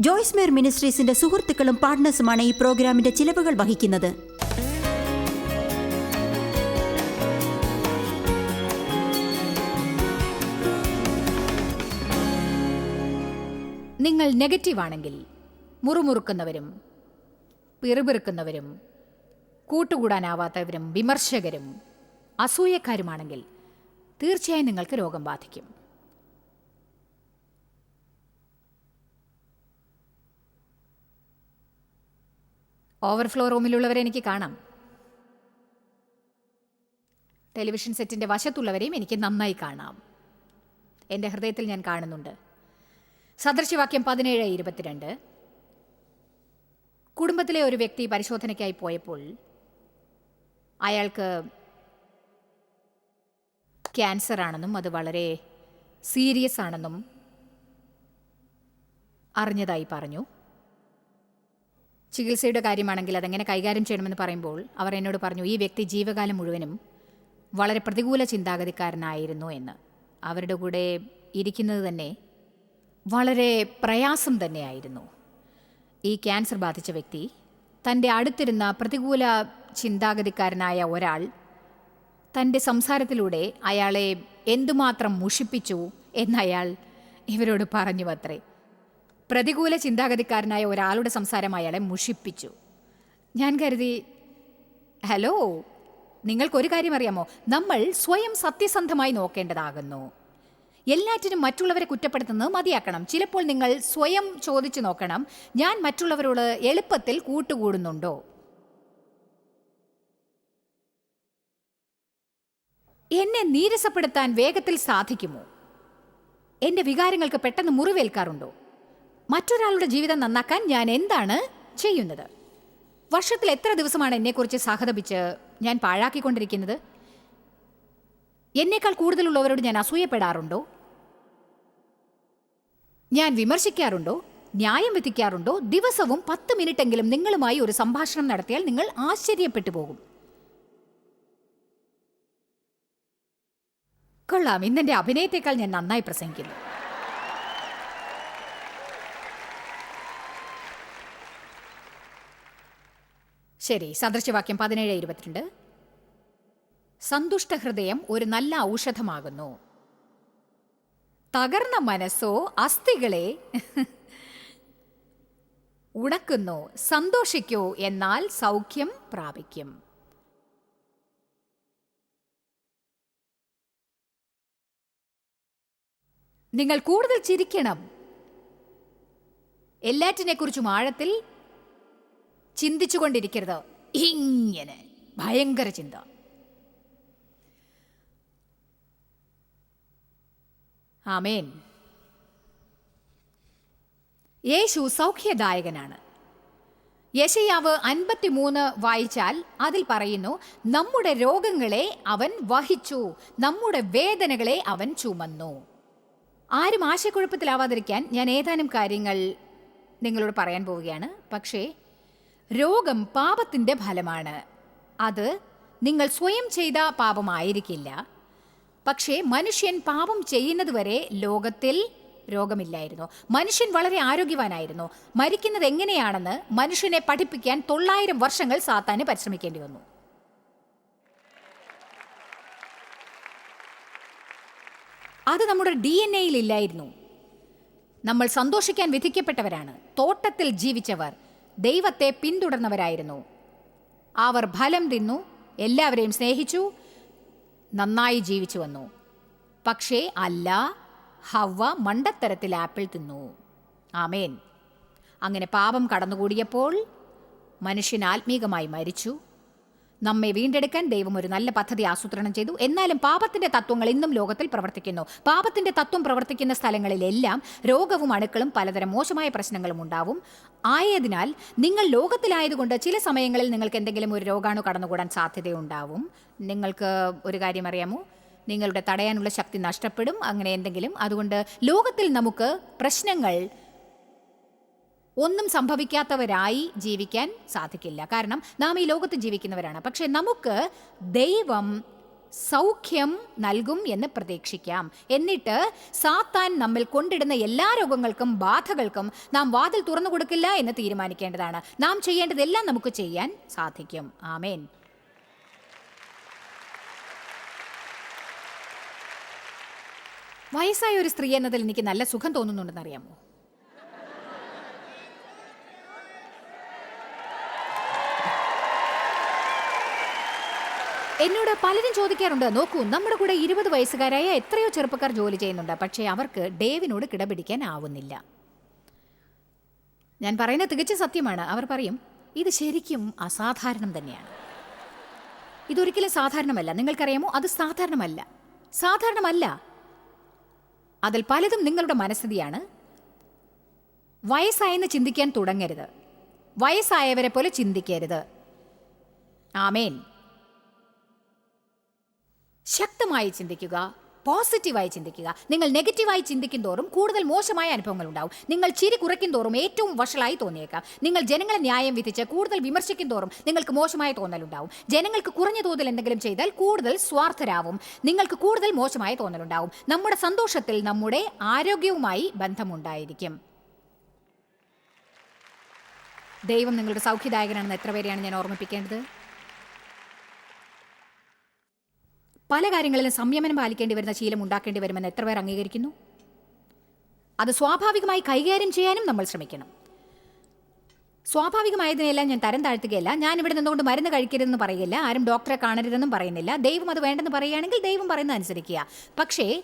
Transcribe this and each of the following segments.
ജോയ്സ് മേർ മിനിസ്ട്രീസിന്റെ സുഹൃത്തുക്കളും പാർട്ട്നേഴ്സുമാണ് ഈ പ്രോഗ്രാമിന്റെ ചിലവുകൾ വഹിക്കുന്നത്. നിങ്ങൾ നെഗറ്റീവ് ആണെങ്കിൽ മുറുമുറുക്കുന്നവരും പിറുപിറുക്കുന്നവരും കൂട്ടുകൂടാനാവാത്തവരും വിമർശകരും അസൂയക്കാരുമാണെങ്കിൽ തീർച്ചയായും നിങ്ങൾക്ക് രോഗം ബാധിക്കും. ഓവർഫ്ലോ റൂമിലുള്ളവരെ എനിക്ക് കാണാം. ടെലിവിഷൻ സെറ്റിന്റെ വശത്തുള്ളവരെയും എനിക്ക് നന്നായി കാണാം. എന്റെ ഹൃദയത്തിൽ ഞാൻ കാണുന്നുണ്ട്. സദൃശവാക്യം പതിനേഴ് ഇരുപത്തിരണ്ട്. കുടുംബത്തിലെ ഒരു വ്യക്തി പരിശോധനയ്ക്കായി പോയപ്പോൾ അയാൾക്ക് ക്യാൻസർ ആണെന്നും അത് വളരെ സീരിയസ് ആണെന്നും അറിഞ്ഞതായി പറഞ്ഞു. ചികിത്സയുടെ കാര്യമാണെങ്കിൽ അതെങ്ങനെ കൈകാര്യം ചെയ്യണമെന്ന് പറയുമ്പോൾ അവർ എന്നോട് പറഞ്ഞു ഈ വ്യക്തി ജീവകാലം മുഴുവനും വളരെ പ്രതികൂല ചിന്താഗതിക്കാരനായിരുന്നു എന്ന്. അവരുടെ കൂടെ ഇരിക്കുന്നത് തന്നെ വളരെ പ്രയാസം തന്നെയായിരുന്നു. ഈ ക്യാൻസർ ബാധിച്ച വ്യക്തി തന്റെ അടുത്തിരുന്ന പ്രതികൂല ചിന്താഗതിക്കാരനായ ഒരാൾ തന്റെ സംസാരത്തിലൂടെ അയാളെ എന്തുമാത്രം മുഷിപ്പിച്ചു എന്നയാൾ ഇവരോട് പറഞ്ഞു അത്രേ പ്രതികൂല ചിന്താഗതിക്കാരനായ ഒരാളുടെ സംസാരം അയാളെ മുഷിപ്പിച്ചു. ഞാൻ കരുതി ഹലോ നിങ്ങൾക്കൊരു കാര്യം അറിയാമോ നമ്മൾ സ്വയം സത്യസന്ധമായി നോക്കേണ്ടതാകുന്നു. എല്ലാറ്റിനും മറ്റുള്ളവരെ കുറ്റപ്പെടുത്തുന്നത് മതിയാക്കണം. ചിലപ്പോൾ നിങ്ങൾ സ്വയം ചോദിച്ചു നോക്കണം. ഞാൻ മറ്റുള്ളവരോട് എളുപ്പത്തിൽ കൂട്ടുകൂടുന്നുണ്ടോ? എന്നെ നീരസപ്പെടുത്താൻ വേഗത്തിൽ സാധിക്കുമോ? എന്റെ വികാരങ്ങൾക്ക് പെട്ടെന്ന് മുറിവേൽക്കാറുണ്ടോ? മറ്റൊരാളുടെ ജീവിതം നന്നാക്കാൻ ഞാൻ എന്താണ് ചെയ്യുന്നത്? വർഷത്തിൽ എത്ര ദിവസമാണ് എന്നെക്കുറിച്ച് സഹതപിച്ച് ഞാൻ പാഴാക്കിക്കൊണ്ടിരിക്കുന്നത്? എന്നേക്കാൾ കൂടുതലുള്ളവരോട് ഞാൻ അസൂയപ്പെടാറുണ്ടോ? ഞാൻ വിമർശിക്കാറുണ്ടോ? ന്യായം വിധിക്കാറുണ്ടോ? ദിവസവും പത്ത് മിനിറ്റെങ്കിലും നിങ്ങളുമായി ഒരു സംഭാഷണം നടത്തിയാൽ നിങ്ങൾ ആശ്ചര്യപ്പെട്ടു പോകും. കൊള്ളാം. ഇന്നെന്റെ അഭിനയത്തെക്കാൾ ഞാൻ നന്നായി പ്രസംഗിക്കുന്നു. ശരി സദൃശവാക്യം പതിനേഴ് ഇരുപത്തിരണ്ട്. സന്തുഷ്ട ഹൃദയം ഒരു നല്ല ഔഷധമാകുന്നു. തകർന്ന മനസ്സോ അസ്ഥികളെ ഉണക്കുന്നു സന്തോഷിക്കൂ എന്നാൽ സൗഖ്യം പ്രാപിക്കും. നിങ്ങൾ കൂടുതൽ ചിരിക്കണം. എല്ലാറ്റിനെ എല്ലാറ്റിനെക്കുറിച്ചും ആഴത്തിൽ ചിന്തിച്ചുകൊണ്ടിരിക്കരുത്. ഇങ്ങനെ. ഭയങ്കര ചിന്ത. ആമേൻ. യേശു സൗഖ്യദായകനാണ്. യശയാവ് അൻപത്തിമൂന്ന് വായിച്ചാൽ അതിൽ പറയുന്നു നമ്മുടെ രോഗങ്ങളെ അവൻ വഹിച്ചു നമ്മുടെ വേദനകളെ അവൻ ചുമന്നു. ആരും ആശയക്കുഴപ്പത്തിലാവാതിരിക്കാൻ ഞാൻ ഏതാനും കാര്യങ്ങൾ നിങ്ങളോട് പറയാൻ പോവുകയാണ്. പക്ഷേ രോഗം പാപത്തിന്റെ ഫലമാണ്. അത് നിങ്ങൾ സ്വയം ചെയ്ത പാപമായിരിക്കില്ല. പക്ഷേ മനുഷ്യൻ പാപം ചെയ്യുന്നതുവരെ ലോകത്തിൽ രോഗമില്ലായിരുന്നു. മനുഷ്യൻ വളരെ ആരോഗ്യവാനായിരുന്നു. മരിക്കുന്നത് എങ്ങനെയാണെന്ന് മനുഷ്യനെ പഠിപ്പിക്കാൻ തൊള്ളായിരം വർഷങ്ങൾ സാത്താന് പരിശ്രമിക്കേണ്ടി വന്നു. അത് നമ്മുടെ ഡി എൻ എയിൽ ഇല്ലായിരുന്നു. നമ്മൾ സന്തോഷിക്കാൻ വിധിക്കപ്പെട്ടവരാണ്. തോട്ടത്തിൽ ജീവിച്ചവർ. ദൈവത്തെ പിന്തുടർന്നവരായിരുന്നു. അവർ ഫലം തിന്നു എല്ലാവരെയും സ്നേഹിച്ചു നന്നായി ജീവിച്ചു വന്നു. പക്ഷേ അല്ല ഹവ്വ മണ്ടത്തരത്തിൽ ആപ്പിൾ തിന്നു. ആമേൻ. അങ്ങനെ പാപം കടന്നുകൂടിയപ്പോൾ മനുഷ്യൻ ആത്മീകമായി മരിച്ചു. നമ്മെ വീണ്ടെടുക്കാൻ ദൈവം ഒരു നല്ല പദ്ധതി ആസൂത്രണം ചെയ്തു. എന്നാലും പാപത്തിന്റെ തത്വങ്ങൾ ഇന്നും ലോകത്തിൽ പ്രവർത്തിക്കുന്നു. പാപത്തിന്റെ തത്വം പ്രവർത്തിക്കുന്ന സ്ഥലങ്ങളിലെല്ലാം രോഗവും അണുക്കളും പലതരം മോശമായ പ്രശ്നങ്ങളും ഉണ്ടാവും. ആയതിനാൽ നിങ്ങൾ ലോകത്തിലായതുകൊണ്ട് ചില സമയങ്ങളിൽ നിങ്ങൾക്ക് എന്തെങ്കിലും ഒരു രോഗാണു കടന്നുകൂടാൻ സാധ്യതയുണ്ടാവും. നിങ്ങൾക്ക് ഒരു കാര്യം അറിയാമോ? നിങ്ങളുടെ തടയാനുള്ള ശക്തി നഷ്ടപ്പെടും. അങ്ങനെ എന്തെങ്കിലും. അതുകൊണ്ട് ലോകത്തിൽ നമുക്ക് പ്രശ്നങ്ങൾ ഒന്നും സംഭവിക്കാത്തവരായി ജീവിക്കാൻ സാധിക്കില്ല. കാരണം നാം ഈ ലോകത്ത് ജീവിക്കുന്നവരാണ്. പക്ഷെ നമുക്ക് ദൈവം സൗഖ്യം നൽകും എന്ന് പ്രതീക്ഷിക്കാം. എന്നിട്ട് സാത്താൻ നമ്മിൽ കൊണ്ടിടുന്ന എല്ലാ രോഗങ്ങൾക്കും ബാധകൾക്കും നാം വാതിൽ തുറന്നു കൊടുക്കില്ല എന്ന് തീരുമാനിക്കേണ്ടതാണ്. നാം ചെയ്യേണ്ടതെല്ലാം നമുക്ക് ചെയ്യാൻ സാധിക്കും. ആമേൻ. വയസ്സായ ഒരു സ്ത്രീ എന്നതിൽ എനിക്ക് നല്ല സുഖം തോന്നുന്നുണ്ടെന്ന് അറിയാമോ? എന്നോട് പലരും ചോദിക്കാറുണ്ട് നോക്കൂ നമ്മുടെ കൂടെ ഇരുപത് വയസ്സുകാരായ എത്രയോ ചെറുപ്പക്കാർ ജോലി ചെയ്യുന്നുണ്ട് പക്ഷേ അവർക്ക് ഡേവിനോട് കിടപിടിക്കാൻ ആവുന്നില്ല ഞാൻ പറയുന്നത് തികച്ച സത്യമാണ്. അവർ പറയും ഇത് ശരിക്കും അസാധാരണം തന്നെയാണ്. ഇതൊരിക്കലും സാധാരണമല്ല. നിങ്ങൾക്കറിയാമോ? അത് സാധാരണമല്ല. സാധാരണമല്ല. അതിൽ പലതും നിങ്ങളുടെ മനസ്ഥിതിയാണ്. വയസ്സായെന്ന് ചിന്തിക്കാൻ തുടങ്ങരുത്. വയസ്സായവരെ പോലെ ചിന്തിക്കരുത്. ആമേൻ. ശക്തമായി ചിന്തിക്കുക പോസിറ്റീവായി ചിന്തിക്കുക. നിങ്ങൾ നെഗറ്റീവായി ചിന്തിക്കും തോറും കൂടുതൽ മോശമായ അനുഭവങ്ങൾ ഉണ്ടാവും. നിങ്ങൾ ചിരി കുറയ്ക്കും തോറും ഏറ്റവും വഷളായി തോന്നിയേക്കാം. നിങ്ങൾ ജനങ്ങളെ ന്യായം വിധിച്ച് കൂടുതൽ വിമർശിക്കും തോറും നിങ്ങൾക്ക് മോശമായ തോന്നലുണ്ടാവും ജനങ്ങൾക്ക് കുറഞ്ഞ തോതിൽ എന്തെങ്കിലും ചെയ്താൽ കൂടുതൽ സ്വാർത്ഥരാവും. നിങ്ങൾക്ക് കൂടുതൽ മോശമായ തോന്നലുണ്ടാവും നമ്മുടെ സന്തോഷത്തിൽ നമ്മുടെ ആരോഗ്യവുമായി ബന്ധമുണ്ടായിരിക്കും. ദൈവം നിങ്ങളുടെ സൗഖ്യദായകനാണെന്ന് എത്ര പേരെയാണ് ഞാൻ ഓർമ്മിപ്പിക്കേണ്ടത്? പല കാര്യങ്ങളിലും സംയമനം പാലിക്കേണ്ടി വരുന്ന ശീലം ഉണ്ടാക്കേണ്ടി വരുമെന്ന് എത്ര പേർ അംഗീകരിക്കുന്നു? അത് സ്വാഭാവികമായി കൈകാര്യം ചെയ്യാനും നമ്മൾ ശ്രമിക്കണം. സ്വാഭാവികമായതിനെല്ലാം ഞാൻ തരം താഴ്ത്തുകയല്ല. ഞാൻ ഇവിടെ നിന്നുകൊണ്ട് മരുന്ന് കഴിക്കരുതെന്ന് പറയില്ല. ആരും ഡോക്ടറെ കാണരുതെന്നും പറയുന്നില്ല. ദൈവം അത് വേണ്ടെന്ന് പറയുകയാണെങ്കിൽ ദൈവം പറയുന്നത് അനുസരിക്കുക. പക്ഷേ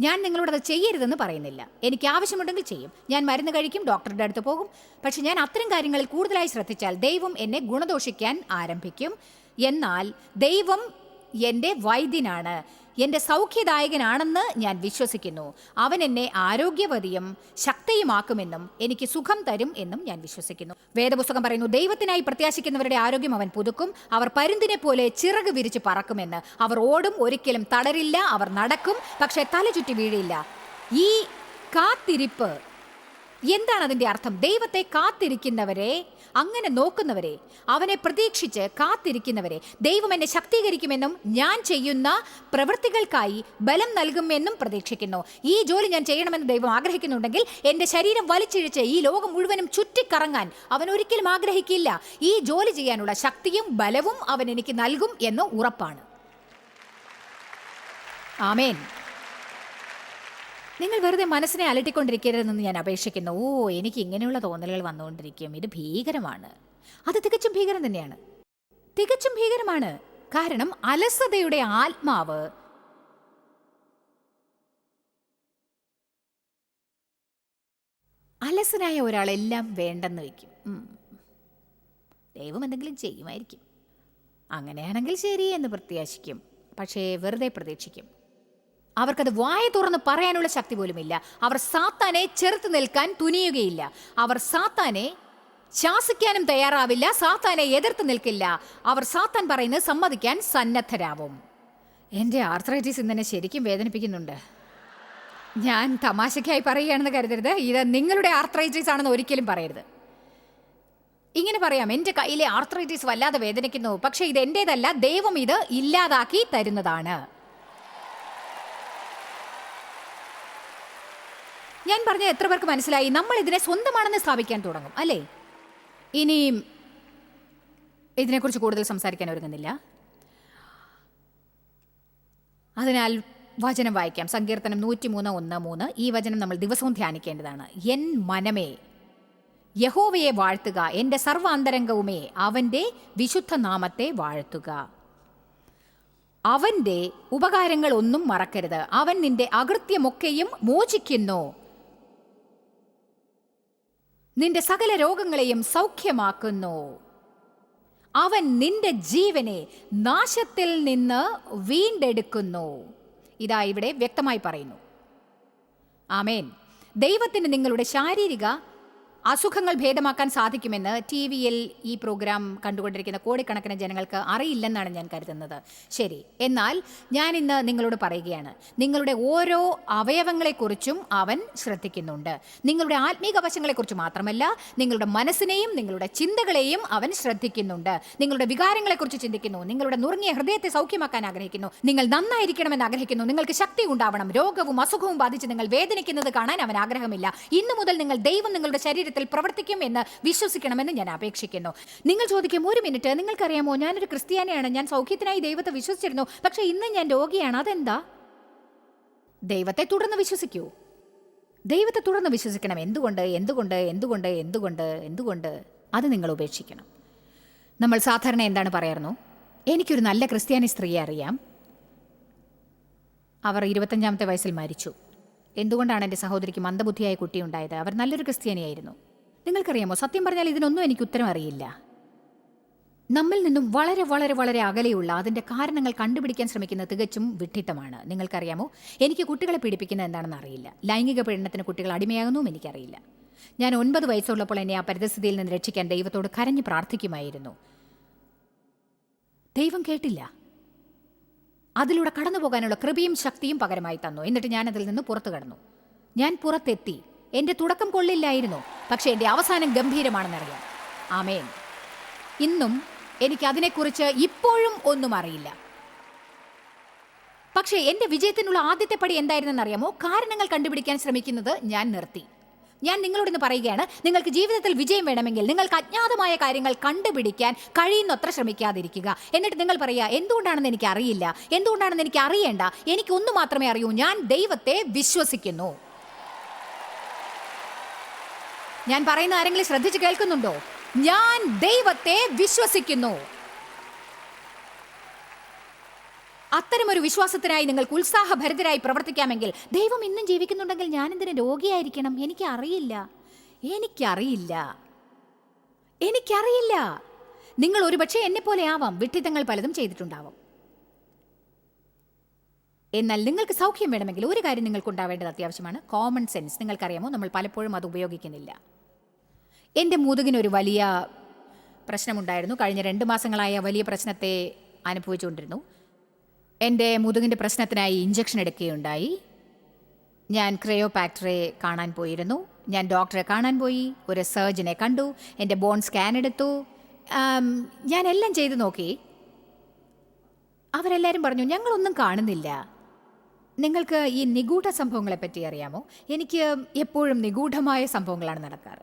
ഞാൻ നിങ്ങളോട് അത് ചെയ്യരുതെന്ന് പറയുന്നില്ല. എനിക്ക് ആവശ്യമുണ്ടെങ്കിൽ ചെയ്യും. ഞാൻ മരുന്ന് കഴിക്കും ഡോക്ടറുടെ അടുത്ത് പോകും. പക്ഷെ ഞാൻ അത്തരം കാര്യങ്ങളിൽ കൂടുതലായി ശ്രദ്ധിച്ചാൽ ദൈവം എന്നെ ഗുണദോഷിക്കാൻ ആരംഭിക്കും. എന്നാൽ ദൈവം എന്റെ വൈദ്യനാണ്. എന്റെ സൗഖ്യദായകനാണെന്ന് ഞാൻ വിശ്വസിക്കുന്നു. അവൻ എന്നെ ആരോഗ്യവതിയും ശക്തിയുമാക്കുമെന്നും എനിക്ക് സുഖം തരും എന്നും ഞാൻ വിശ്വസിക്കുന്നു. വേദപുസ്തകം പറയുന്നു ദൈവത്തിനായി പ്രത്യാശിക്കുന്നവരുടെ ആരോഗ്യം അവൻ പുതുക്കും. അവർ പരുന്തിനെ പോലെ ചിറക് വിരിച്ച് പറക്കുമെന്ന്. അവർ ഓടും ഒരിക്കലും തളരില്ല അവർ നടക്കും പക്ഷേ തല ചുറ്റി വീഴില്ല. ഈ കാത്തിരിപ്പ് എന്താണ് അതിന്റെ അർത്ഥം? ദൈവത്തെ കാത്തിരിക്കുന്നവരെ അങ്ങനെ നോക്കുന്നവരെ അവനെ പ്രതീക്ഷിച്ച് കാത്തിരിക്കുന്നവരെ. ദൈവം എന്നെ ശക്തീകരിക്കുമെന്നും ഞാൻ ചെയ്യുന്ന പ്രവൃത്തികൾക്കായി ബലം നൽകുമെന്നും പ്രതീക്ഷിക്കുന്നു. ഈ ജോലി ഞാൻ ചെയ്യണമെന്ന് ദൈവം ആഗ്രഹിക്കുന്നുണ്ടെങ്കിൽ എന്റെ ശരീരം വലിച്ചിഴിച്ച് ഈ ലോകം മുഴുവനും ചുറ്റിക്കറങ്ങാൻ അവൻ ഒരിക്കലും ആഗ്രഹിക്കില്ല. ഈ ജോലി ചെയ്യാനുള്ള ശക്തിയും ബലവും അവൻ എനിക്ക് നൽകും എന്ന് ഉറപ്പാണ്. ആമേൻ. നിങ്ങൾ വെറുതെ മനസ്സിനെ അലട്ടിക്കൊണ്ടിരിക്കരുതെന്ന് ഞാൻ അപേക്ഷിക്കുന്നു. ഓ എനിക്ക് ഇങ്ങനെയുള്ള തോന്നലുകൾ വന്നുകൊണ്ടിരിക്കും. ഇത് ഭീകരമാണ്. അത് തികച്ചും ഭീകരം തന്നെയാണ്. തികച്ചും ഭീകരമാണ്. കാരണം അലസതയുടെ ആത്മാവ് അലസനായ ഒരാളെല്ലാം വേണ്ടെന്ന് വയ്ക്കും. ദൈവം എന്തെങ്കിലും ചെയ്യുമായിരിക്കും. അങ്ങനെയാണെങ്കിൽ ശരി എന്ന് പ്രത്യാശിക്കും. പക്ഷേ വെറുതെ പ്രതീക്ഷിക്കും. അവർക്കത് വായ തുറന്ന് പറയാനുള്ള ശക്തി പോലുമില്ല. അവർ സാത്താനെ ചെറുത്ത് നിൽക്കാൻ തുനിയുകയില്ല. അവർ സാത്താനെ ശാസിക്കാനും തയ്യാറാവില്ല. സാത്താനെ എതിർത്ത് നിൽക്കില്ല. അവർ സാത്താൻ പറയുന്നത് സമ്മതിക്കാൻ സന്നദ്ധരാവും. എന്റെ ആർത്രൈറ്റിസ് ഇന്നെ ശരിക്കും വേദനിപ്പിക്കുന്നുണ്ട്. ഞാൻ തമാശയ്ക്കായി പറയുകയാണെന്ന് കരുതരുത്. ഇത് നിങ്ങളുടെ ആർത്രൈറ്റിസ് ആണെന്ന് ഒരിക്കലും പറയരുത്. ഇങ്ങനെ പറയാം. എന്റെ കയ്യിലെ ആർത്രൈറ്റിസ് വല്ലാതെ വേദനിക്കുന്നു. പക്ഷേ ഇത് എന്റേതല്ല ദൈവം ഇത് ഇല്ലാതാക്കി തരുന്നതാണ്. ഞാൻ പറഞ്ഞ എത്ര പേർക്ക് മനസ്സിലായി? നമ്മൾ ഇതിനെ സ്വന്തമാണെന്ന് സ്ഥാപിക്കാൻ തുടങ്ങും അല്ലേ? ഇനിയും ഇതിനെക്കുറിച്ച് കൂടുതൽ സംസാരിക്കാൻ ഒരുങ്ങുന്നില്ല. അതിനാൽ വചനം വായിക്കാം. സങ്കീർത്തനം നൂറ്റിമൂന്ന് ഒന്ന് മൂന്ന്. ഈ വചനം നമ്മൾ ദിവസവും ധ്യാനിക്കേണ്ടതാണ്. എൻ മനമേ യഹോവയെ വാഴ്ത്തുക. എന്റെ സർവാന്തരംഗവുമേ അവന്റെ വിശുദ്ധ നാമത്തെ വാഴ്ത്തുക. അവന്റെ ഉപകാരങ്ങൾ ഒന്നും മറക്കരുത്. അവൻ നിന്റെ അകൃത്യമൊക്കെയും മോചിക്കുന്നു. നിന്റെ സകല രോഗങ്ങളെയും സൗഖ്യമാക്കുന്നു. അവൻ നിന്റെ ജീവനെ നാശത്തിൽ നിന്ന് വീണ്ടെടുക്കുന്നു. ഇതാ ഇവിടെ വ്യക്തമായി പറയുന്നു. ആമേൻ. ദൈവത്തിന് നിങ്ങളുടെ ശാരീരിക അസുഖങ്ങൾ ഭേദമാക്കാൻ സാധിക്കുമെന്ന് ടി വിയിൽ ഈ പ്രോഗ്രാം കണ്ടുകൊണ്ടിരിക്കുന്ന കോടിക്കണക്കിന് ജനങ്ങൾക്ക് അറിയില്ലെന്നാണ് ഞാൻ കരുതുന്നത്. ശരി എന്നാൽ ഞാൻ ഇന്ന് നിങ്ങളോട് പറയുകയാണ്. നിങ്ങളുടെ ഓരോ അവയവങ്ങളെക്കുറിച്ചും അവൻ ശ്രദ്ധിക്കുന്നുണ്ട്. നിങ്ങളുടെ ആത്മീക വശങ്ങളെക്കുറിച്ച് മാത്രമല്ല നിങ്ങളുടെ മനസ്സിനെയും നിങ്ങളുടെ ചിന്തകളെയും അവൻ ശ്രദ്ധിക്കുന്നുണ്ട്. നിങ്ങളുടെ വികാരങ്ങളെക്കുറിച്ച് ചിന്തിക്കുന്നു നിങ്ങളുടെ നുറുങ്ങിയ ഹൃദയത്തെ സൗഖ്യമാക്കാൻ ആഗ്രഹിക്കുന്നു നിങ്ങൾ നന്നായിരിക്കണമെന്ന് ആഗ്രഹിക്കുന്നു നിങ്ങൾക്ക് ശക്തി ഉണ്ടാവണം രോഗവും അസുഖവും ബാധിച്ച് നിങ്ങൾ വേദനിക്കുന്നത് കാണാൻ അവൻ ആഗ്രഹമില്ല. ഇന്നു മുതൽ നിങ്ങൾ ദൈവം നിങ്ങളുടെ ശരീരത്തിൽ പ്രവർത്തിക്കും എന്ന് വിശ്വസിക്കണമെന്ന് ഞാൻ അപേക്ഷിക്കുന്നു. നിങ്ങൾ ചോദിക്കും ഒരു മിനിറ്റ് നിങ്ങൾക്കറിയാമോ? ഞാനൊരു ക്രിസ്ത്യാനിയാണ്. ഞാൻ സൗഖ്യത്തിനായി ദൈവത്തെ വിശ്വസിച്ചിരുന്നു. പക്ഷേ ഇന്ന് ഞാൻ രോഗിയാണ്. അതെന്താ? ദൈവത്തെ തുടർന്ന് വിശ്വസിക്കൂ. ദൈവത്തെ തുടർന്ന് വിശ്വസിക്കണം. എന്തുകൊണ്ട്? എന്തുകൊണ്ട്? എന്തുകൊണ്ട്? എന്തുകൊണ്ട്? എന്തുകൊണ്ട്? അത് നിങ്ങൾ ഉപേക്ഷിക്കണം. നമ്മൾ സാധാരണ എന്താണ് പറയാറുന്നു? എനിക്കൊരു നല്ല ക്രിസ്ത്യാനി സ്ത്രീയെ അറിയാം. അവർ ഇരുപത്തഞ്ചാമത്തെ വയസ്സിൽ മരിച്ചു. എന്തുകൊണ്ടാണ് എന്റെ സഹോദരിക്ക് മന്ദബുദ്ധിയായ കുട്ടിയുണ്ടായത്? അവർ നല്ലൊരു ക്രിസ്ത്യാനിയായിരുന്നു. നിങ്ങൾക്കറിയാമോ? സത്യം പറഞ്ഞാൽ ഇതിനൊന്നും എനിക്ക് ഉത്തരം അറിയില്ല. നമ്മിൽ നിന്നും വളരെ വളരെ വളരെ അകലെയുള്ള അതിന്റെ കാരണങ്ങൾ കണ്ടുപിടിക്കാൻ ശ്രമിക്കുന്ന തികച്ചും വിഡ്ഢിത്തമാണ്. നിങ്ങൾക്കറിയാമോ? എനിക്ക് കുട്ടികളെ പീഡിപ്പിക്കുന്നത് എന്താണെന്ന് അറിയില്ല. ലൈംഗിക പീഡനത്തിന് കുട്ടികൾ അടിമയാകുന്നതും എനിക്കറിയില്ല. ഞാൻ ഒൻപത് വയസ്സുള്ളപ്പോൾ എന്നെ ആ പരിതസ്ഥിതിയിൽ നിന്ന് രക്ഷിക്കാൻ ദൈവത്തോട് കരഞ്ഞു പ്രാർത്ഥിക്കുമായിരുന്നു. ദൈവം കേട്ടില്ല. അതിലൂടെ കടന്നു പോകാനുള്ള കൃപയും ശക്തിയും പകരമായി തന്നു. എന്നിട്ട് ഞാൻ അതിൽ നിന്ന് പുറത്തു കടന്നു. ഞാൻ പുറത്തെത്തി. എന്റെ തുടക്കം കൊള്ളില്ലായിരുന്നു പക്ഷേ എന്റെ അവസാനം ഗംഭീരമാണെന്നറിയാം. ആമേൻ. ഇന്നും എനിക്ക് അതിനെക്കുറിച്ച് ഇപ്പോഴും ഒന്നും അറിയില്ല. പക്ഷേ എന്റെ വിജയത്തിനുള്ള ആദ്യത്തെ പടി എന്തായിരുന്നെന്നറിയാമോ? കാരണങ്ങൾ കണ്ടുപിടിക്കാൻ ശ്രമിക്കുന്നത് ഞാൻ നിർത്തി. ഞാൻ നിങ്ങളോട് ഇന്ന് പറയുകയാണ് നിങ്ങൾക്ക് ജീവിതത്തിൽ വിജയം വേണമെങ്കിൽ നിങ്ങൾക്ക് അജ്ഞാതമായ കാര്യങ്ങൾ കണ്ടുപിടിക്കാൻ കഴിയുന്നത്ര ശ്രമിക്കാതിരിക്കുക. എന്നിട്ട് നിങ്ങൾ പറയുക എന്തുകൊണ്ടാണെന്ന് എനിക്ക് അറിയില്ല എന്തുകൊണ്ടാണെന്ന് എനിക്ക് അറിയേണ്ട എനിക്കൊന്നു മാത്രമേ അറിയൂ. ഞാൻ ദൈവത്തെ വിശ്വസിക്കുന്നു. ഞാൻ പറയുന്ന ആരെങ്കിലും ശ്രദ്ധിച്ച് കേൾക്കുന്നുണ്ടോ? ഞാൻ ദൈവത്തെ വിശ്വസിക്കുന്നു. അത്തരമൊരു വിശ്വാസത്തിനായി നിങ്ങൾക്ക് ഉത്സാഹഭരിതരായി പ്രവർത്തിക്കാമെങ്കിൽ ദൈവം ഇന്നും ജീവിക്കുന്നുണ്ടെങ്കിൽ ഞാൻ എന്തിനു രോഗിയായിരിക്കണം? എനിക്കറിയില്ല. എനിക്കറിയില്ല. എനിക്കറിയില്ല. നിങ്ങൾ ഒരുപക്ഷെ പോലെ ആവാം. വിഡ്ഢിത്തങ്ങൾ പലതും ചെയ്തിട്ടുണ്ടാവും. എന്നാൽ നിങ്ങൾക്ക് സൗഖ്യം വേണമെങ്കിൽ ഒരു കാര്യം നിങ്ങൾക്ക് ഉണ്ടാവേണ്ടത് അത്യാവശ്യമാണ്. കോമൺ സെൻസ് നിങ്ങൾക്കറിയാമോ? നമ്മൾ പലപ്പോഴും അത് ഉപയോഗിക്കുന്നില്ല. എന്റെ മൂതുകിനൊരു വലിയ പ്രശ്നമുണ്ടായിരുന്നു. കഴിഞ്ഞ രണ്ട് മാസങ്ങളായ വലിയ പ്രശ്നത്തെ അനുഭവിച്ചുകൊണ്ടിരുന്നു. എന്റെ മുതുകിന്റെ പ്രശ്നത്തിനായി ഇഞ്ചക്ഷൻ എടുക്കുകയുണ്ടായി. ഞാൻ ക്രയോപാക്ടറെ കാണാൻ പോയിരുന്നു. ഞാൻ ഡോക്ടറെ കാണാൻ പോയി. ഒരു സർജനെ കണ്ടു. എന്റെ ബോൺ സ്കാൻ എടുത്തു. ഞാൻ എല്ലാം ചെയ്തു നോക്കി. അവരെല്ലാവരും പറഞ്ഞു ഞങ്ങളൊന്നും കാണുന്നില്ല. നിങ്ങൾക്ക് ഈ നിഗൂഢ സംഭവങ്ങളെ പറ്റി അറിയാമോ? എനിക്ക് എപ്പോഴും നിഗൂഢമായ സംഭവങ്ങളാണ് നടക്കാറ്.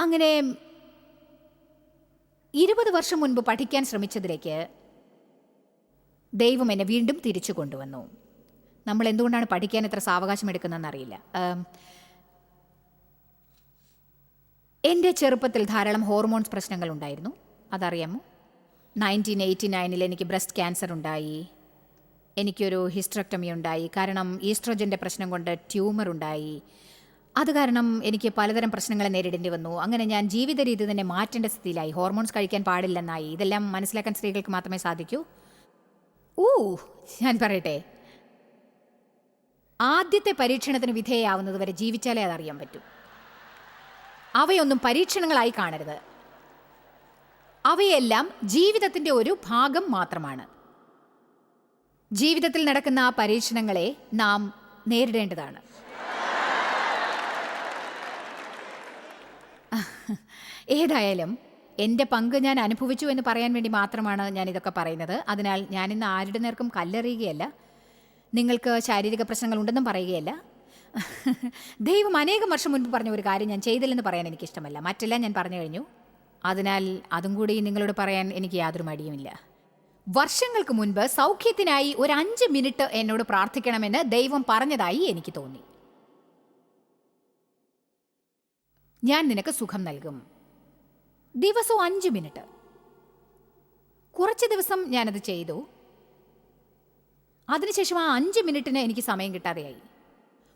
അങ്ങനെ ഇരുപത് വർഷം മുൻപ് പഠിക്കാൻ ശ്രമിച്ചതിലേക്ക് ദൈവം എന്നെ വീണ്ടും തിരിച്ചു കൊണ്ടുവന്നു. നമ്മൾ എന്തുകൊണ്ടാണ് പഠിക്കാൻ എത്ര സാവകാശം എടുക്കുന്നതെന്ന് അറിയില്ല. എന്റെ ചെറുപ്പത്തിൽ ധാരാളം ഹോർമോൺസ് പ്രശ്നങ്ങൾ ഉണ്ടായിരുന്നു. അതറിയാമോ? നയന്റീൻ എയ്റ്റി നയനിൽ എനിക്ക് ബ്രസ്റ്റ് ക്യാൻസർ ഉണ്ടായി. എനിക്കൊരു ഹിസ്ട്രക്ടമി ഉണ്ടായി. കാരണം ഈസ്ട്രോജന്റെ പ്രശ്നം കൊണ്ട് ട്യൂമർ ഉണ്ടായി. അത് കാരണം എനിക്ക് പലതരം പ്രശ്നങ്ങളെ നേരിടേണ്ടി വന്നു. അങ്ങനെ ഞാൻ ജീവിത രീതി തന്നെ മാറ്റേണ്ട സ്ഥിതിയിലായി. ഹോർമോൺസ് കഴിക്കാൻ പാടില്ലെന്നായി. ഇതെല്ലാം മനസ്സിലാക്കാൻ സ്ത്രീകൾക്ക് മാത്രമേ സാധിക്കൂ. ഊ ഞാൻ പറയട്ടെ. ആദ്യത്തെ പരീക്ഷണത്തിന് വിധേയാവുന്നത് വരെ ജീവിച്ചാലേ അതറിയാൻ പറ്റൂ. അവയൊന്നും പരീക്ഷണങ്ങളായി കാണരുത്. അവയെല്ലാം ജീവിതത്തിന്റെ ഒരു ഭാഗം മാത്രമാണ്. ജീവിതത്തിൽ നടക്കുന്ന ആ പരീക്ഷണങ്ങളെ നാം നേരിടേണ്ടതാണ്. ഏതായാലും എന്റെ പങ്ക് ഞാൻ അനുഭവിച്ചു എന്ന് പറയാൻ വേണ്ടി മാത്രമാണ് ഞാൻ ഇതൊക്കെ പറയുന്നത്. അതിനാൽ ഞാൻ ഇന്ന് ആരുടെ നേർക്കും കല്ലെറിയുകയല്ല. നിങ്ങൾക്ക് ശാരീരിക പ്രശ്നങ്ങൾ ഉണ്ടെന്നും പറയുകയല്ല. ദൈവം അനേകം വർഷം മുൻപ് പറഞ്ഞ ഒരു കാര്യം ഞാൻ ചെയ്തില്ലെന്ന് പറയാൻ എനിക്കിഷ്ടമല്ല. മറ്റെല്ലാം ഞാൻ പറഞ്ഞു കഴിഞ്ഞു. അതിനാൽ അതും കൂടി നിങ്ങളോട് പറയാൻ എനിക്ക് യാതൊരു മടിയുമില്ല. വർഷങ്ങൾക്ക് മുൻപ് സൗഖ്യത്തിനായി ഒരു അഞ്ച് മിനിറ്റ് എന്നോട് പ്രാർത്ഥിക്കണമെന്ന് ദൈവം പറഞ്ഞതായി എനിക്ക് തോന്നി. ഞാൻ നിനക്ക് സുഖം നൽകും. ദിവസവും അഞ്ച് മിനിറ്റ്. കുറച്ച് ദിവസം ഞാനത് ചെയ്തു. അതിനുശേഷം ആ അഞ്ച് മിനിറ്റിന് എനിക്ക് സമയം കിട്ടാതെയായി.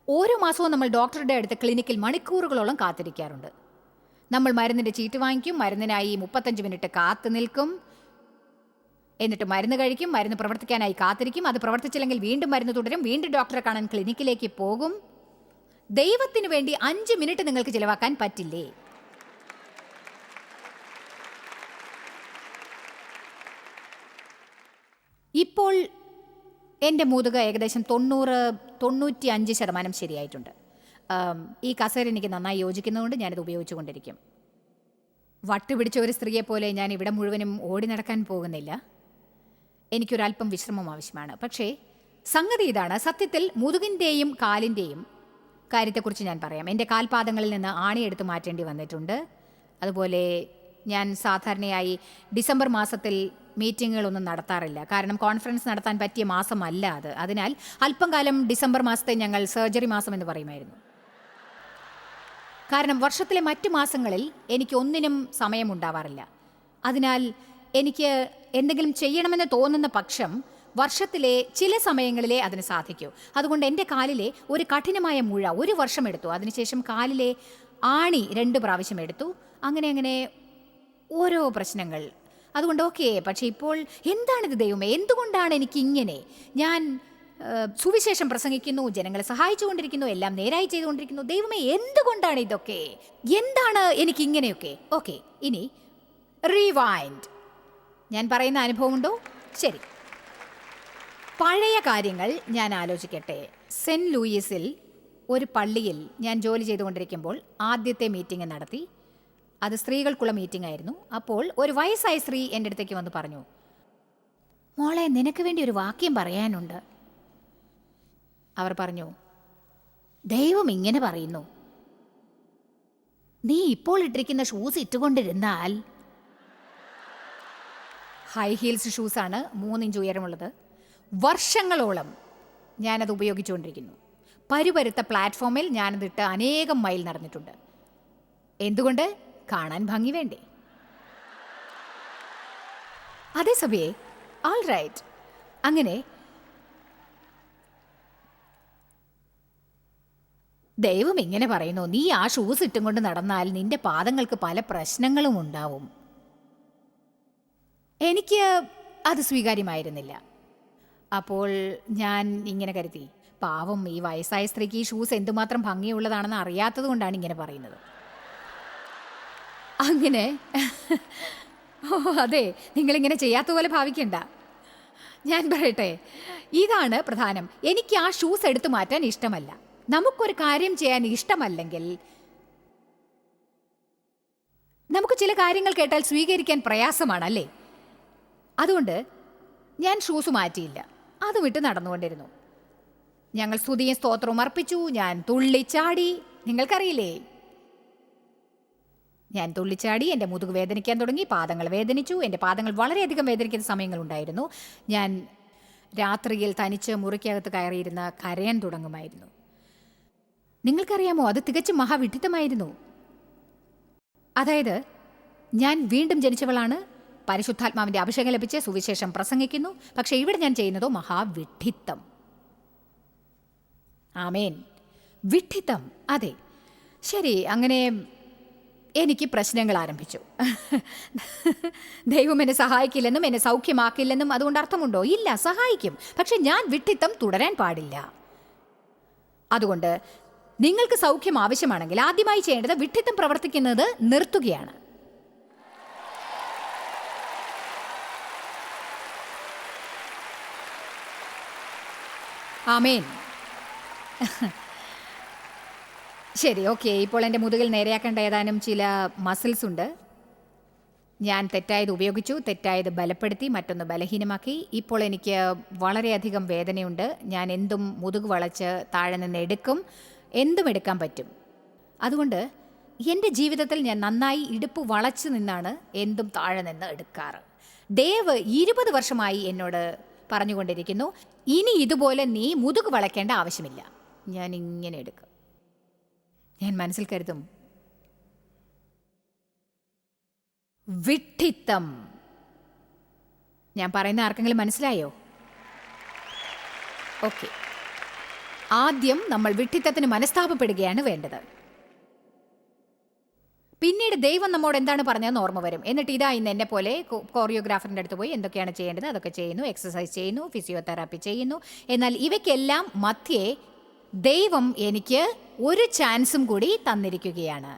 ഓരോ മാസവും നമ്മൾ ഡോക്ടറുടെ അടുത്ത് ക്ലിനിക്കിൽ മണിക്കൂറുകളോളം കാത്തിരിക്കാറുണ്ട്. നമ്മൾ മരുന്നിന്റെ ചീട്ട് വാങ്ങിക്കും മരുന്നിനായി മുപ്പത്തഞ്ച് മിനിറ്റ് കാത്തു നിൽക്കും എന്നിട്ട് മരുന്ന് കഴിക്കും മരുന്ന് പ്രവർത്തിക്കാനായി കാത്തിരിക്കും. അത് പ്രവർത്തിച്ചില്ലെങ്കിൽ വീണ്ടും മരുന്ന് തുടരും. വീണ്ടും ഡോക്ടറെ കാണാൻ ക്ലിനിക്കിലേക്ക് പോകും. ദൈവത്തിന് വേണ്ടി അഞ്ച് മിനിറ്റ് നിങ്ങൾക്ക് ചിലവാക്കാൻ പറ്റില്ലേ? ഇപ്പോൾ എന്റെ മുതുക ഏകദേശം തൊണ്ണൂറ് തൊണ്ണൂറ്റി അഞ്ച് ശതമാനം ശരിയായിട്ടുണ്ട്. ഈ കസേര എനിക്ക് നന്നായി യോജിക്കുന്നതുകൊണ്ട് ഞാനിത് ഉപയോഗിച്ചുകൊണ്ടിരിക്കും. വട്ടുപിടിച്ച ഒരു സ്ത്രീയെപ്പോലെ ഞാൻ ഇവിടെ മുഴുവനും ഓടി നടക്കാൻ പോകുന്നില്ല. എനിക്കൊരല്പം വിശ്രമം ആവശ്യമാണ്. പക്ഷേ സംഗതി ഇതാണ്. സത്യത്തിൽ മുതുകിന്റെയും കാലിന്റെയും കാര്യത്തെക്കുറിച്ച് ഞാൻ പറയാം. എന്റെ കാൽപാദങ്ങളിൽ നിന്ന് ആണിയെടുത്ത് മാറ്റേണ്ടി വന്നിട്ടുണ്ട്. അതുപോലെ ഞാൻ സാധാരണയായി ഡിസംബർ മാസത്തിൽ മീറ്റിങ്ങുകളൊന്നും നടത്താറില്ല. കാരണം കോൺഫറൻസ് നടത്താൻ പറ്റിയ മാസമല്ല അത്. അതിനാൽ അല്പം കാലം ഡിസംബർ മാസത്തെ ഞങ്ങൾ സർജറി മാസം എന്ന് പറയുമായിരുന്നു. കാരണം വർഷത്തിലെ മറ്റു മാസങ്ങളിൽ എനിക്ക് ഒന്നിനും സമയമുണ്ടാവാറില്ല അതിനാൽ എനിക്ക് എന്തെങ്കിലും ചെയ്യണമെന്ന് തോന്നുന്ന പക്ഷം വർഷത്തിലെ ചില സമയങ്ങളിലെ അതിന് സാധിക്കൂ. അതുകൊണ്ട് എന്റെ കാലിലെ ഒരു കഠിനമായ മുഴ ഒരു വർഷം എടുത്തു. അതിനുശേഷം കാലിലെ ആണി രണ്ട് പ്രാവശ്യം എടുത്തു. അങ്ങനെ അങ്ങനെ ഓരോ പ്രശ്നങ്ങൾ. അതുകൊണ്ട് ഓക്കെ പക്ഷേ ഇപ്പോൾ എന്താണിത് ദൈവമേ? എന്തുകൊണ്ടാണ് എനിക്ക് ഇങ്ങനെ ഞാൻ സുവിശേഷം പ്രസംഗിക്കുന്നു ജനങ്ങളെ സഹായിച്ചുകൊണ്ടിരിക്കുന്നു എല്ലാം നേരായി ചെയ്തുകൊണ്ടിരിക്കുന്നു. ദൈവമേ എന്തുകൊണ്ടാണ് ഇതൊക്കെ? എന്താണ് എനിക്ക് ഇങ്ങനെയൊക്കെ ഓക്കെ ഇനി റീവൈൻഡ് ഞാൻ പറയുന്ന അനുഭവമുണ്ടോ? ശരി. പഴയ കാര്യങ്ങൾ ഞാൻ ആലോചിക്കട്ടെ. സെന്റ് ലൂയിസിൽ ഒരു പള്ളിയിൽ ഞാൻ ജോലി ചെയ്തുകൊണ്ടിരിക്കുമ്പോൾ ആദ്യത്തെ മീറ്റിംഗ് നടത്തി. അത് സ്ത്രീകൾക്കുള്ള മീറ്റിംഗ് ആയിരുന്നു. അപ്പോൾ ഒരു വയസ്സായ സ്ത്രീ എന്റെ അടുത്തേക്ക് വന്ന് പറഞ്ഞു മോളെ നിനക്ക് വേണ്ടി ഒരു വാക്യം പറയാനുണ്ട്. അവർ പറഞ്ഞു ദൈവം ഇങ്ങനെ പറയുന്നു. നീ ഇപ്പോൾ ഇട്ടിരിക്കുന്ന ഷൂസ് ഇട്ടുകൊണ്ടിരുന്നാൽ ഹൈ ഹീൽസ് ഷൂസാണ് മൂന്നിഞ്ച് ഉയരമുള്ളത്. വർഷങ്ങളോളം ഞാനത് ഉപയോഗിച്ചുകൊണ്ടിരിക്കുന്നു. പരുപരുത്ത പ്ലാറ്റ്ഫോമിൽ ഞാനതിട്ട് അനേകം മൈൽ നടന്നിട്ടുണ്ട്. എന്തുകൊണ്ട്? കാണാൻ ഭംഗി വേണ്ടേ? അതേ സഭയെ ആൾ റൈറ്റ് അങ്ങനെ ദൈവം ഇങ്ങനെ പറയുന്നു നീ ആ ഷൂസ് ഇട്ടും കൊണ്ട് നടന്നാൽ നിന്റെ പാദങ്ങൾക്ക് പല പ്രശ്നങ്ങളും ഉണ്ടാവും. എനിക്ക് അത് സ്വീകാര്യമായിരുന്നില്ല. അപ്പോൾ ഞാൻ ഇങ്ങനെ കരുതി പാവം ഈ വയസ്സായ സ്ത്രീക്ക് ഈ ഷൂസ് എന്തുമാത്രം ഭംഗിയുള്ളതാണെന്ന് അറിയാത്തത് കൊണ്ടാണ് ഇങ്ങനെ പറയുന്നത്. അങ്ങനെ ഓ അതെ നിങ്ങളിങ്ങനെ ചെയ്യാത്ത പോലെ ഭാവിക്കണ്ട. ഞാൻ പറയട്ടെ ഇതാണ് പ്രധാനം. എനിക്ക് ആ ഷൂസ് എടുത്തു മാറ്റാൻ ഇഷ്ടമല്ല. നമുക്കൊരു കാര്യം ചെയ്യാൻ ഇഷ്ടമല്ലെങ്കിൽ നമുക്ക് ചില കാര്യങ്ങൾ കേട്ടാൽ സ്വീകരിക്കാൻ പ്രയാസമാണ് അല്ലേ? അതുകൊണ്ട് ഞാൻ ഷൂസ് മാറ്റിയില്ല. അത് വിട്ട് നടന്നുകൊണ്ടിരുന്നു. ഞങ്ങൾ സ്തുതിയും സ്തോത്രവും അർപ്പിച്ചു. ഞാൻ തുള്ളിച്ചാടി. നിങ്ങൾക്കറിയില്ലേ? ഞാൻ തുള്ളിച്ചാടി. എന്റെ മുതുക് വേദനിക്കാൻ തുടങ്ങി. പാദങ്ങൾ വേദനിച്ചു. എന്റെ പാദങ്ങൾ വളരെയധികം വേദനിക്കുന്ന സമയങ്ങളുണ്ടായിരുന്നു. ഞാൻ രാത്രിയിൽ തനിച്ച് മുറിക്കകത്ത് കയറിയിരുന്ന കരയാൻ തുടങ്ങുമായിരുന്നു. നിങ്ങൾക്കറിയാമോ? അത് തികച്ചും മഹാവിഡിത്തമായിരുന്നു അതായത് ഞാൻ വീണ്ടും ജനിച്ചവളാണ്. പരിശുദ്ധാത്മാവിന്റെ അഭിഷേകം ലഭിച്ച് സുവിശേഷം പ്രസംഗിക്കുന്നു. പക്ഷേ ഇവിടെ ഞാൻ ചെയ്യുന്നതോ മഹാവിഡ്ഢിത്തം. ആമേൻ. വിഡ്ഢിത്തം. അതെ. ശരി അങ്ങനെ എനിക്ക് പ്രശ്നങ്ങൾ ആരംഭിച്ചു. ദൈവം എന്നെ സഹായിക്കില്ലെന്നും എന്നെ സൗഖ്യമാക്കില്ലെന്നും അതുകൊണ്ട് അർത്ഥമുണ്ടോ? ഇല്ല സഹായിക്കും. പക്ഷെ ഞാൻ വിഡ്ഢിത്തം തുടരാൻ പാടില്ല. അതുകൊണ്ട് നിങ്ങൾക്ക് സൗഖ്യം ആവശ്യമാണെങ്കിൽ ആദ്യമായി ചെയ്യേണ്ടത് വിഡ്ഢിത്തം പ്രവർത്തിക്കുന്നത് നിർത്തുകയാണ്. ആമേൻ. ശരി ഓക്കെ. ഇപ്പോൾ എന്റെ മുതുകിൽ നേരെയാക്കേണ്ട ഏതാനും ചില മസിൽസ് ഉണ്ട്. ഞാൻ തെറ്റായത് ഉപയോഗിച്ചു തെറ്റായത് ബലപ്പെടുത്തി മറ്റൊന്ന് ബലഹീനമാക്കി. ഇപ്പോൾ എനിക്ക് വളരെയധികം വേദനയുണ്ട്. ഞാൻ എന്തും മുതുക് വളച്ച് താഴെ നിന്ന് എടുക്കും എന്തും എടുക്കാൻ പറ്റും. അതുകൊണ്ട് എന്റെ ജീവിതത്തിൽ ഞാൻ നന്നായി ഇടുപ്പ് വളച്ചു നിന്നാണ് എന്തും താഴെ നിന്ന് എടുക്കാറ്. ദേവ് ഇരുപത് വർഷമായി എന്നോട് പറഞ്ഞുകൊണ്ടിരിക്കുന്നു. ഇനി ഇതുപോലെ നീ മുതുക് വളയ്ക്കേണ്ട ആവശ്യമില്ല. ഞാൻ ഇങ്ങനെ എടുക്കും. ഞാൻ മനസ്സിൽ കരുതും. വിഡ്ഢിത്തം. ഞാൻ പറയുന്ന ആർക്കെങ്കിലും മനസ്സിലായോ? ഓക്കെ. ആദ്യം നമ്മൾ വിഡ്ഢിത്തത്തിന് മനസ്താപപ്പെടുകയാണ് വേണ്ടത്. പിന്നീട് ദൈവം നമ്മോട് എന്താണ് പറഞ്ഞതെന്ന് ഓർമ്മ വരും. എന്നിട്ട് ഇതാ ഇന്ന് എന്നെ പോലെ കോറിയോഗ്രാഫറിന്റെ അടുത്ത് പോയി എന്തൊക്കെയാണ് ചെയ്യേണ്ടത്? അതൊക്കെ ചെയ്യുന്നു എക്സസൈസ് ചെയ്യുന്നു ഫിസിയോതെറാപ്പി ചെയ്യുന്നു. എന്നാൽ ഇവയ്ക്കെല്ലാം മധ്യേ ദൈവം എനിക്ക് ഒരു ചാൻസും കൂടി തന്നിരിക്കുകയാണ്.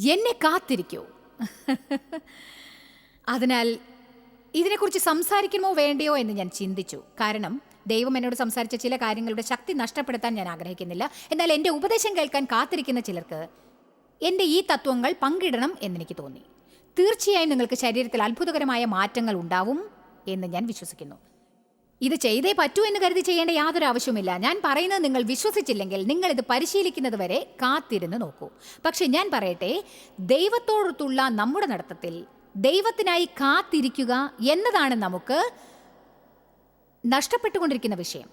എന്നെ കാത്തിരിക്കൂ. അതിനാൽ ഇതിനെക്കുറിച്ച് സംസാരിക്കണമോ വേണ്ടയോ എന്ന് ഞാൻ ചിന്തിച്ചു. കാരണം ദൈവം എന്നോട് സംസാരിച്ച ചില കാര്യങ്ങളുടെ ശക്തി നഷ്ടപ്പെടുത്താൻ ഞാൻ ആഗ്രഹിക്കുന്നില്ല. എന്നാൽ എന്റെ ഉപദേശം കേൾക്കാൻ കാത്തിരിക്കുന്ന ചിലർക്ക് എന്റെ ഈ തത്വങ്ങൾ പങ്കിടണം എന്നെനിക്ക് തോന്നി. തീർച്ചയായും നിങ്ങൾക്ക് ശരീരത്തിൽ അത്ഭുതകരമായ മാറ്റങ്ങൾ ഉണ്ടാവും എന്ന് ഞാൻ വിശ്വസിക്കുന്നു. ഇത് ചെയ്തേ പറ്റൂ എന്ന് കരുതി ചെയ്യേണ്ട യാതൊരു ആവശ്യവുമില്ല. ഞാൻ പറയുന്നത് നിങ്ങൾ വിശ്വസിച്ചില്ലെങ്കിൽ നിങ്ങൾ ഇത് പരിശീലിക്കുന്നത് വരെ കാത്തിരുന്ന് നോക്കൂ. പക്ഷെ ഞാൻ പറയട്ടെ ദൈവത്തോടൊത്തുള്ള നമ്മുടെ നടത്തത്തിൽ ദൈവത്തിനായി കാത്തിരിക്കുക എന്നതാണ് നമുക്ക് നഷ്ടപ്പെട്ടുകൊണ്ടിരിക്കുന്ന വിഷയം.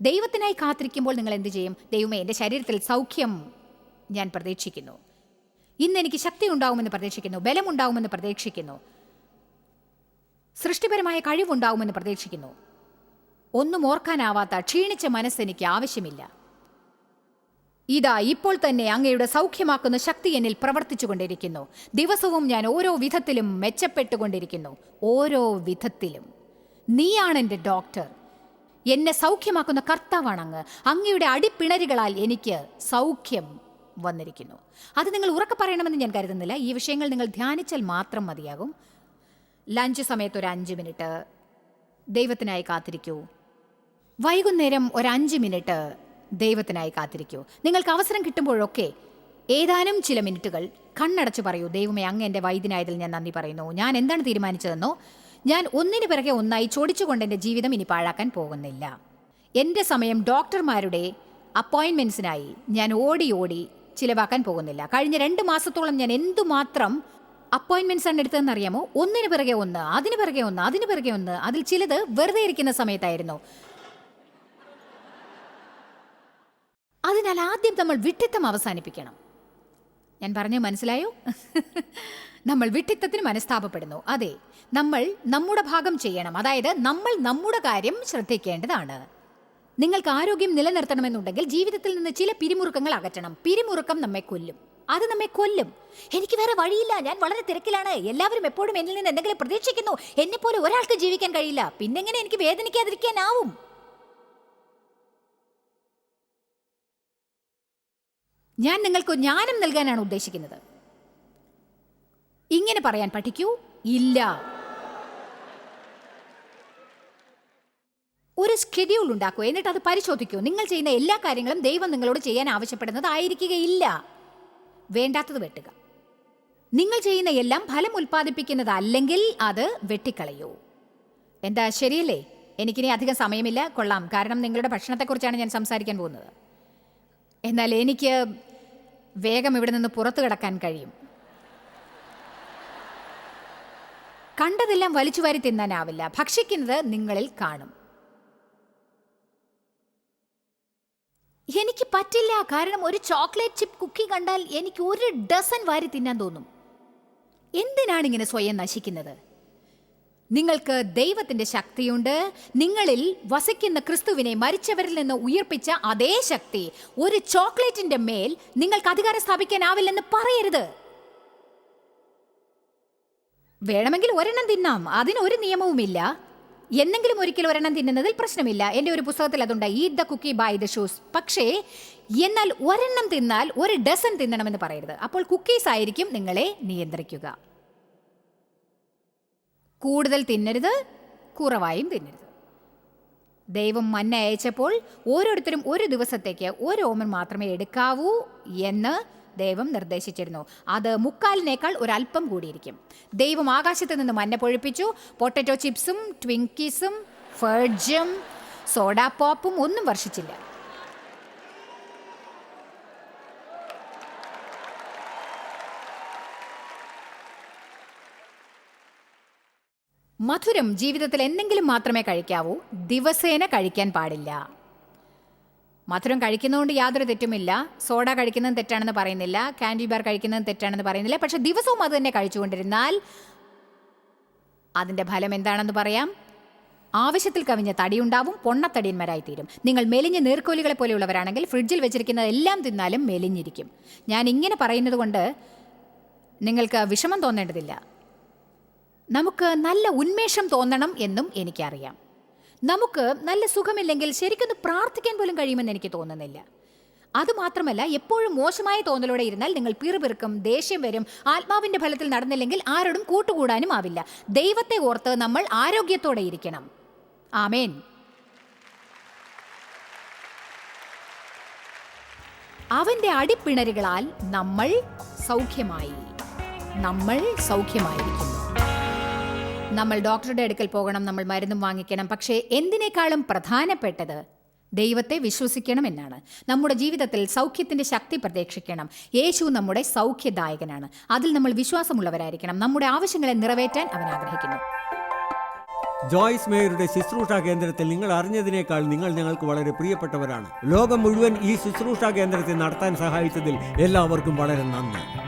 ദൈവത്തിനായി കാത്തിരിക്കുമ്പോൾ നിങ്ങൾ എന്ത് ചെയ്യും? ദൈവമേ എന്റെ ശരീരത്തിൽ സൗഖ്യം ഞാൻ പ്രതീക്ഷിക്കുന്നു. ഇന്ന് എനിക്ക് ശക്തി ഉണ്ടാവുമെന്ന് പ്രതീക്ഷിക്കുന്നു ബലമുണ്ടാവുമെന്ന് പ്രതീക്ഷിക്കുന്നു. സൃഷ്ടിപരമായ കഴിവുണ്ടാവുമെന്ന് പ്രതീക്ഷിക്കുന്നു. ഒന്നും ഓർക്കാനാവാത്ത ക്ഷീണിച്ച മനസ്സെനിക്ക് ആവശ്യമില്ല. ഇതാ ഇപ്പോൾ തന്നെ അങ്ങയുടെ സൗഖ്യമാക്കുന്ന ശക്തി എന്നിൽ പ്രവർത്തിച്ചുകൊണ്ടിരിക്കുന്നു. ദിവസവും ഞാൻ ഓരോ വിധത്തിലും മെച്ചപ്പെട്ടുകൊണ്ടിരിക്കുന്നു. ഓരോ വിധത്തിലും. നീയാണ് എന്റെ ഡോക്ടർ. എന്നെ സൗഖ്യമാക്കുന്ന കർത്താവാണ് അങ്ങ് അങ്ങയുടെ അടിപ്പിണരുകളാൽ എനിക്ക് സൗഖ്യം വന്നിരിക്കുന്നു. അത് നിങ്ങൾ ഉറക്കെ പറയണമെന്ന് ഞാൻ കരുതുന്നില്ല. ഈ വിഷയങ്ങൾ നിങ്ങൾ ധ്യാനിച്ചാൽ മാത്രം മതിയാകും. ലഞ്ച് സമയത്ത് ഒരു അഞ്ച് മിനിറ്റ്. ദൈവത്തിനായി കാത്തിരിക്കൂ. വൈകുന്നേരം ഒരു അഞ്ച് മിനിറ്റ് ദൈവത്തിനായി കാത്തിരിക്കൂ. നിങ്ങൾക്ക് അവസരം കിട്ടുമ്പോഴൊക്കെ ഏതാനും ചില മിനിറ്റുകൾ കണ്ണടച്ച് പറയൂ. ദൈവമേ അങ്ങ് എന്റെ വൈദ്യനായതിൽ ഞാൻ നന്ദി പറയുന്നു. ഞാൻ എന്താണ് തീരുമാനിച്ചതെന്നോ ഞാൻ ഒന്നിനു പിറകെ ഒന്നായി ചോടിച്ചുകൊണ്ട് എന്റെ ജീവിതം ഇനി പാഴാക്കാൻ പോകുന്നില്ല. എന്റെ സമയം ഡോക്ടർമാരുടെ അപ്പോയിൻമെന്റ്സിനായി ഞാൻ ഓടി ഓടി ചിലവാക്കാൻ പോകുന്നില്ല. കഴിഞ്ഞ രണ്ട് മാസത്തോളം ഞാൻ എന്തുമാത്രം അപ്പോയിൻമെന്റ്സ് ആണ് എടുത്തതെന്ന് അറിയാമോ? ഒന്നിന് പിറകെ ഒന്ന് അതിന് പിറകെ ഒന്ന് അതിന് പിറകെ ഒന്ന് അതിൽ ചിലത് വെറുതെ ഇരിക്കുന്ന സമയത്തായിരുന്നു. അതിനാൽ ആദ്യം നമ്മൾ വിട്ടിത്തം അവസാനിപ്പിക്കണം. ഞാൻ പറഞ്ഞു മനസ്സിലായോ? നമ്മൾ വിട്ടിത്തത്തിന് മനസ്താപപ്പെടുന്നു. അതെ നമ്മൾ നമ്മുടെ ഭാഗം ചെയ്യണം. അതായത് നമ്മൾ നമ്മുടെ കാര്യം ശ്രദ്ധിക്കേണ്ടതാണ്. നിങ്ങൾക്ക് ആരോഗ്യം നിലനിർത്തണമെന്നുണ്ടെങ്കിൽ ജീവിതത്തിൽ നിന്ന് ചില പിരിമുറുക്കങ്ങൾ അകറ്റണം. പിരിമുറുക്കം നമ്മെ കൊല്ലും. അത് നമ്മെ കൊല്ലും. എനിക്ക് വേറെ വഴിയില്ല. ഞാൻ വളരെ തിരക്കിലാണ്. എല്ലാവരും എപ്പോഴും എന്നിൽ നിന്ന് എന്തെങ്കിലും പ്രതീക്ഷിക്കുന്നു. എന്നെ പോലെ ഒരാൾക്ക് ജീവിക്കാൻ കഴിയില്ല. പിന്നെങ്ങനെ എനിക്ക് വേദനിക്കാതിരിക്കാനാവും? ഞാൻ നിങ്ങൾക്ക് ജ്ഞാനം നൽകാനാണ് ഉദ്ദേശിക്കുന്നത്. ഇങ്ങനെ പറയാൻ പഠിക്കൂ. ഇല്ല. ഒരു സ്കെഡ്യൂൾ ഉണ്ടാക്കുക. എന്നിട്ട് അത് പരിശോധിക്കൂ. നിങ്ങൾ ചെയ്യുന്ന എല്ലാ കാര്യങ്ങളും ദൈവം നിങ്ങളോട് ചെയ്യാൻ ആവശ്യപ്പെടുന്നത് ആയിരിക്കുകയില്ല വേണ്ടാത്തത് വെട്ടുക. നിങ്ങൾ ചെയ്യുന്ന എല്ലാം ഫലം ഉൽപ്പാദിപ്പിക്കുന്നത്. അല്ലെങ്കിൽ അത് വെട്ടിക്കളയൂ. എന്താ ശരിയല്ലേ? എനിക്കിനി അധികം സമയമില്ല. കൊള്ളാം. കാരണം നിങ്ങളുടെ ഭക്ഷണത്തെക്കുറിച്ചാണ് ഞാൻ സംസാരിക്കാൻ പോകുന്നത്. എന്നാൽ എനിക്ക് വേഗം ഇവിടെ നിന്ന് പുറത്തു കിടക്കാൻ കഴിയും. കണ്ടതെല്ലാം വലിച്ചുവാരി തിന്നാനാവില്ല. ഭക്ഷിക്കുന്നത് നിങ്ങളിൽ കാണും. എനിക്ക് പറ്റില്ല. കാരണം ഒരു ചോക്ലേറ്റ് ചിപ്പ് കുക്കി കണ്ടാൽ എനിക്ക് ഒരു ഡസൻ വാരി തിന്നാൻ തോന്നും. എന്തിനാണ് ഇങ്ങനെ സ്വയം നശിക്കുന്നത്? നിങ്ങൾക്ക് ദൈവത്തിന്റെ ശക്തിയുണ്ട്. നിങ്ങളിൽ വസിക്കുന്ന ക്രിസ്തുവിനെ മരിച്ചവരിൽ നിന്ന് ഉയർപ്പിച്ച അതേ ശക്തി ഒരു ചോക്ലേറ്റിന്റെ മേൽ നിങ്ങൾക്ക് അധികാരം സ്ഥാപിക്കാനാവില്ലെന്ന് പറയരുത്. വേണമെങ്കിൽ ഒരെണ്ണം തിന്നാം. അതിന് ഒരു നിയമവുമില്ല. എന്നെങ്കിലും ഒരിക്കൽ ഒരെണ്ണം തിന്നുന്നതിൽ പ്രശ്നമില്ല. എന്റെ ഒരു പുസ്തകത്തിൽ അതുണ്ട്. Eat the cookie by the shoes പക്ഷേ എന്നാൽ ഒരെണ്ണം തിന്നാൽ ഒരു ഡസൻ തിന്നണമെന്ന് പറയരുത്. അപ്പോൾ കുക്കീസ് ആയിരിക്കും നിങ്ങളെ നിയന്ത്രിക്കുക. കൂടുതൽ തിന്നരുത് കുറവായും തിന്നരുത്. ദൈവം മന്ന അയച്ചപ്പോൾ ഓരോരുത്തരും ഒരു ദിവസത്തേക്ക് ഒരു ഓമൻ മാത്രമേ എടുക്കാവൂ എന്ന് ദൈവം നിർദ്ദേശിച്ചിരുന്നു. അത് മുക്കാലിനേക്കാൾ ഒരല്പം കൂടിയിരിക്കും. ദൈവം ആകാശത്ത് നിന്ന് മഞ്ഞ പൊഴിപ്പിച്ചു. പൊട്ടറ്റോ ചിപ്സും ട്വിങ്കീസും ഫേർജും സോഡാ പോപ്പും ഒന്നും വർഷിച്ചില്ല. മധുരം ജീവിതത്തിൽ എന്തെങ്കിലും മാത്രമേ കഴിക്കാവൂ. ദിവസേന കഴിക്കാൻ പാടില്ല. മധുരം കഴിക്കുന്നതുകൊണ്ട് യാതൊരു തെറ്റുമില്ല. സോഡ കഴിക്കുന്നതും തെറ്റാണെന്ന് പറയുന്നില്ല. കാൻഡി ബാർ കഴിക്കുന്നതും തെറ്റാണെന്ന് പറയുന്നില്ല. പക്ഷെ ദിവസവും അത് തന്നെ കഴിച്ചുകൊണ്ടിരുന്നാൽ അതിന്റെ ഫലം എന്താണെന്ന് പറയാം. ആവശ്യത്തിൽ കവിഞ്ഞ തടിയുണ്ടാവും പൊണ്ണത്തടിയന്മാരായി തീരും നിങ്ങൾ മെലിഞ്ഞ നീർക്കോലികളെ പോലെയുള്ളവരാണെങ്കിൽ ഫ്രിഡ്ജിൽ വെച്ചിരിക്കുന്നത് എല്ലാം തിന്നാലും മെലിഞ്ഞിരിക്കും. ഞാൻ ഇങ്ങനെ പറയുന്നത് കൊണ്ട് നിങ്ങൾക്ക് വിഷമം തോന്നേണ്ടതില്ല. നമുക്ക് നല്ല ഉന്മേഷം തോന്നണം എന്നും എനിക്കറിയാം. നമുക്ക് നല്ല സുഖമില്ലെങ്കിൽ ശരിക്കൊന്ന് പ്രാർത്ഥിക്കാൻ പോലും കഴിയുമെന്ന് എനിക്ക് തോന്നുന്നില്ല. അതുമാത്രമല്ല എപ്പോഴും മോശമായ തോന്നലോടെ ഇരുന്നാൽ നിങ്ങൾ പിറുപിറുക്കും ദേഷ്യം വരും ആത്മാവിന്റെ ഫലത്തിൽ നടന്നില്ലെങ്കിൽ ആരോടും കൂട്ടുകൂടാനും ആവില്ല. ദൈവത്തെ ഓർത്ത് നമ്മൾ ആരോഗ്യത്തോടെ ഇരിക്കണം. ആമേൻ. അവന്റെ അടിപ്പിണരുകളാൽ നമ്മൾ സൗഖ്യമായി. നമ്മൾ സൗഖ്യമായിരിക്കുന്നു. നമ്മൾ ഡോക്ടറുടെ അടുക്കൽ പോകണം നമ്മൾ മരുന്നും വാങ്ങിക്കണം. പക്ഷേ എന്തിനേക്കാളും പ്രധാനപ്പെട്ടത് ദൈവത്തെ വിശ്വസിക്കണം എന്നാണ് നമ്മുടെ ജീവിതത്തിൽ സൗഖ്യത്തിന്റെ ശക്തി പ്രതീക്ഷിക്കണം. യേശു നമ്മുടെ സൗഖ്യദായകനാണ്. അതിൽ നമ്മൾ വിശ്വാസമുള്ളവരായിരിക്കണം. നമ്മുടെ ആവശ്യങ്ങളെ നിറവേറ്റാൻ അവൻ ആഗ്രഹിക്കുന്നു. ജോയ്സ് മേയറുടെ ശുശ്രൂഷ കേന്ദ്രത്തിൽ നിങ്ങൾ അറിഞ്ഞതിനേക്കാൾ നിങ്ങൾ ഞങ്ങൾക്ക് വളരെ പ്രിയപ്പെട്ടവരാണ്. ലോകം മുഴുവൻ ഈ ശുശ്രൂഷ കേന്ദ്രത്തെ നടത്താൻ സഹായിച്ചതിൽ എല്ലാവർക്കും വളരെ നന്ദി.